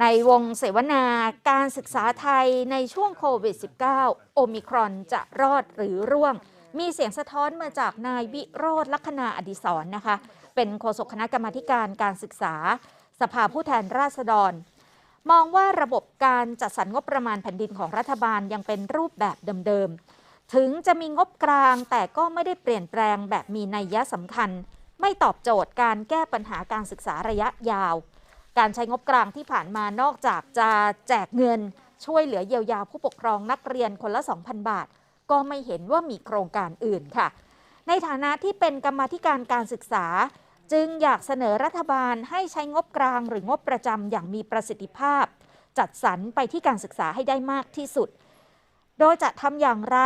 ในวงเสวนาการศึกษาไทยในช่วงโควิด -19 โอมิครอนจะรอดหรือร่วง มีเสียงสะท้อนมาจากนายวิโรธลัคนาอดิศรนะคะ เป็นโฆษกคณะกรรมาธิการการศึกษา สภาผู้แทนราษฎร มองว่าระบบการจัดสรรงบประมาณแผ่นดินของรัฐบาลยังเป็นรูปแบบเดิมๆ ถึงจะมีงบกลางแต่ก็ไม่ได้เปลี่ยนแปลงแบบมีนัยยะสำคัญ ไม่ตอบโจทย์การแก้ปัญหาการศึกษาระยะยาว การใช้งบกลางที่ผ่านมานอกจากจะแจกเงิน ช่วยเหลือเยียวยาผู้ปกครองนักเรียนคนละ 2,000 บาท ก็ไม่เห็นว่ามีโครงการอื่นค่ะ ในฐานะที่เป็นกรรมาธิการการศึกษา จึงอยากเสนอรัฐบาลให้ใช้งบกลางหรืองบประจำอย่างมีประสิทธิภาพ จัดสรรไปที่การศึกษาให้ได้มากที่สุด โดยจะทำอย่างไร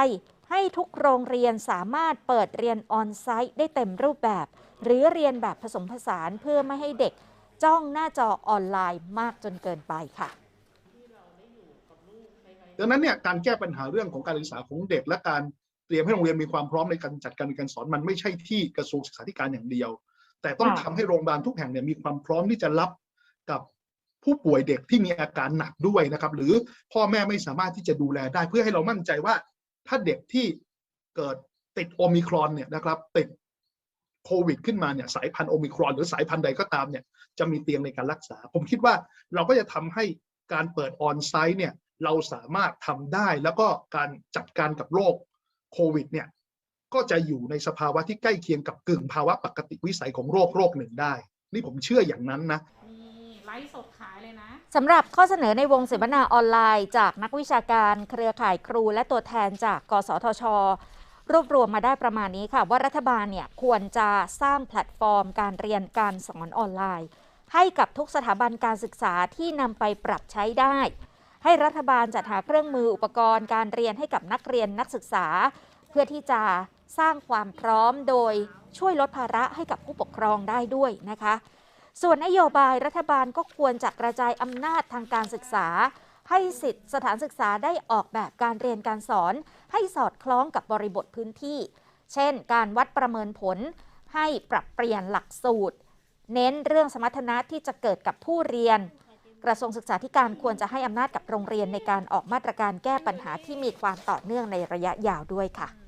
ให้ทุกโรงเรียนสามารถเปิดเรียนออนไซต์ได้เต็มรูปแบบ หรือเรียนแบบผสมผสานเพื่อไม่ให้เด็ก จ้องหน้าจอออนไลน์มากจนเกินไปค่ะดังนั้นเนี่ยการแก้ปัญหาเรื่องของการศึกษาของเด็กและการเตรียมให้โรงเรียนมีความพร้อมในการจัดการเรียนการสอนมันไม่ใช่ที่กระทรวงศึกษาธิการอย่างเดียว แต่ต้องค่ะทำให้โรงพยาบาลทุกแห่งเนี่ยมีความพร้อมที่จะรับกับผู้ป่วยเด็กที่มีอาการหนักด้วยนะครับ หรือพ่อแม่ไม่สามารถที่จะดูแลได้เพื่อให้เรามั่นใจว่า ถ้าเด็กที่เกิดติดโอมิครอนเนี่ยนะครับติด โควิดขึ้นมาเนี่ยสายพันธุ์โอมิครอนหรือสายพันธุ์ใดก็ตามเนี่ยจะมีเตียงในการรักษา ผมคิดว่าเราก็จะทำให้การเปิดออนไซต์เนี่ยเราสามารถทำได้แล้วก็การจัดการกับโรคโควิดเนี่ยก็จะอยู่ในสภาวะที่ใกล้เคียงกับกึ่งภาวะปกติวิสัยของโรคโรคหนึ่งได้ นี่ผมเชื่ออย่างนั้นนะนี่ไลฟ์สดขายเลยนะสำหรับข้อเสนอในวงเสวนาออนไลน์ จากนักวิชาการ เครือข่ายครูและตัวแทนจาก กสทช รวบรวมมาได้ประมาณนี้ค่ะ ว่ารัฐบาลเนี่ยควรจะสร้างแพลตฟอร์ม การเรียนการสอนออนไลน์ ให้กับทุกสถาบันการศึกษาที่นำไปปรับใช้ได้ ให้รัฐบาลจัดหาเครื่องมืออุปกรณ์การเรียนให้กับนักเรียนนักศึกษา เพื่อที่จะสร้างความพร้อมโดยช่วยลดภาระให้กับผู้ปกครองได้ด้วยนะคะ ส่วนนโยบายรัฐบาลก็ควรจะกระจายอำนาจทางการศึกษา ให้สิทธิสถานศึกษาได้ออกแบบการเรียนการสอน ให้สอดคล้องกับบริบทพื้นที่ เช่น การวัดประเมินผล ให้ปรับเปลี่ยนหลักสูตร เน้นเรื่องสมรรถนะที่จะเกิดกับผู้เรียน กระทรวงศึกษาธิการควรจะให้อำนาจกับโรงเรียนในการออกมาตรการแก้ปัญหาที่มีความต่อเนื่องในระยะยาวด้วยค่ะ